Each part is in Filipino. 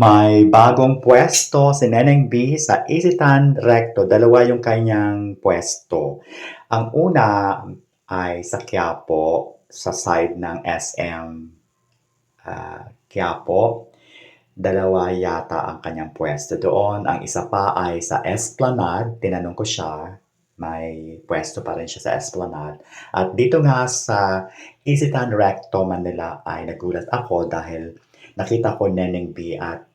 May bagong pwesto si Neneng B sa Isitan Recto. Dalawa yung kanyang pwesto. Ang una ay sa Quiapo, sa side ng SM ah, Quiapo. Dalawa yata ang kanyang pwesto doon. Ang isa pa ay sa Esplanade. Tinanong ko siya, may pwesto pa rin siya sa Esplanade. At dito nga sa Isitan Recto, Manila ay nagulat ako dahil nakita ko Neneng B at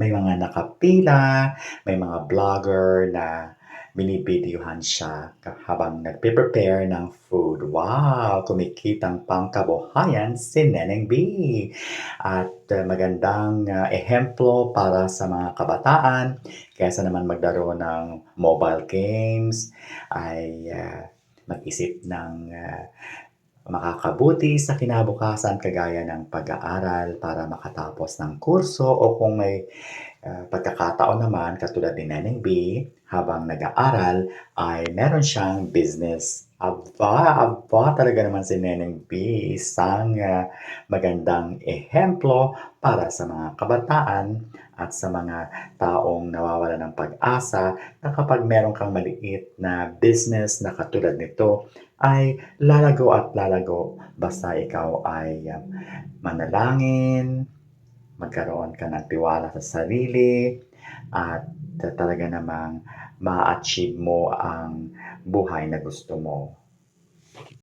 may mga nakapila, may mga vlogger na binibidyohan siya habang nagpe-prepare ng food. Wow! Kumikitang pangkabuhayan si Neneng B. At uh, magandang uh, ehemplo para sa mga kabataan kaysa naman maglaro ng mobile games ay uh, mag-isip ng uh, makakabuti sa kinabukasan kagaya ng pag-aaral para makatapos ng kurso o kung may uh, pagkakataon naman katulad ni Neneng B habang nag-aaral ay meron siyang business. Aba, aba talaga naman si Neneng B isang uh, magandang ehemplo para sa mga kabataan at sa mga taong nawawala ng pag-asa na kapag meron kang maliit na business na katulad nito ay lalago at lalago basta ikaw ay um, manalangin, magkaroon ka ng tiwala sa sarili, at talaga namang ma-achieve mo ang buhay na gusto mo.